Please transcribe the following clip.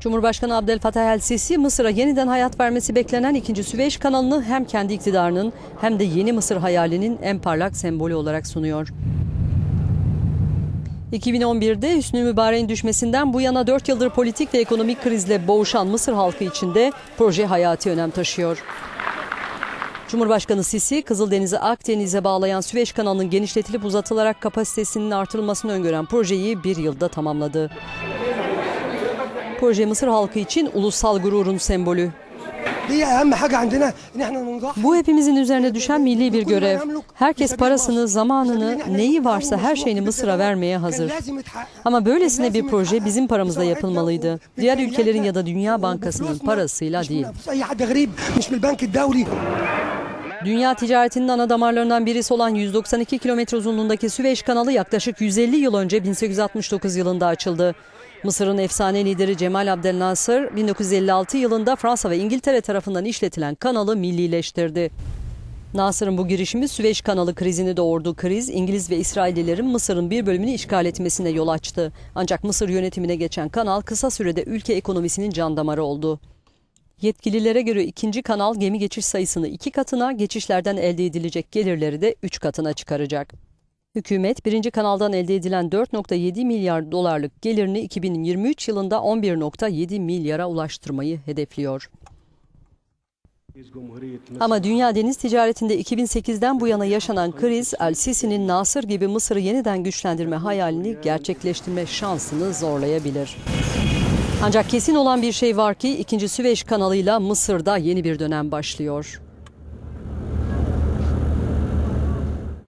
Cumhurbaşkanı Abdel El Sisi, Mısır'a yeniden hayat vermesi beklenen ikinci Süveyş kanalını hem kendi iktidarının hem de yeni Mısır hayalinin en parlak sembolü olarak sunuyor. 2011'de Hüsnü Mübarek'in düşmesinden bu yana 4 yıldır politik ve ekonomik krizle boğuşan Mısır halkı için de proje hayati önem taşıyor. Cumhurbaşkanı Sisi, Kızıldeniz'i Akdeniz'e bağlayan Süveyş kanalının genişletilip uzatılarak kapasitesinin artırılmasını öngören projeyi bir yılda tamamladı. Proje Mısır halkı için ulusal gururun sembolü. Bu hepimizin üzerine düşen milli bir görev. Herkes parasını, zamanını, neyi varsa her şeyini Mısır'a vermeye hazır. Ama böylesine bir proje bizim paramızla yapılmalıydı. Diğer ülkelerin ya da Dünya Bankası'nın parasıyla değil. Dünya ticaretinin ana damarlarından birisi olan 192 kilometre uzunluğundaki Süveyş kanalı yaklaşık 150 yıl önce 1869 yılında açıldı. Mısır'ın efsane lideri Cemal Abdel Nasır 1956 yılında Fransa ve İngiltere tarafından işletilen kanalı millileştirdi. Nasır'ın bu girişimi Süveyş kanalı krizini doğurdu. Kriz İngiliz ve İsraillilerin Mısır'ın bir bölümünü işgal etmesine yol açtı. Ancak Mısır yönetimine geçen kanal kısa sürede ülke ekonomisinin can damarı oldu. Yetkililere göre ikinci kanal gemi geçiş sayısını iki katına, geçişlerden elde edilecek gelirleri de üç katına çıkaracak. Hükümet birinci kanaldan elde edilen 4.7 milyar dolarlık gelirini 2023 yılında 11.7 milyara ulaştırmayı hedefliyor. Ama dünya deniz ticaretinde 2008'den bu yana yaşanan kriz, El Sisi'nin Nasır gibi Mısır'ı yeniden güçlendirme hayalini gerçekleştirme şansını zorlayabilir. Ancak kesin olan bir şey var ki ikinci Süveyş kanalıyla Mısır'da yeni bir dönem başlıyor.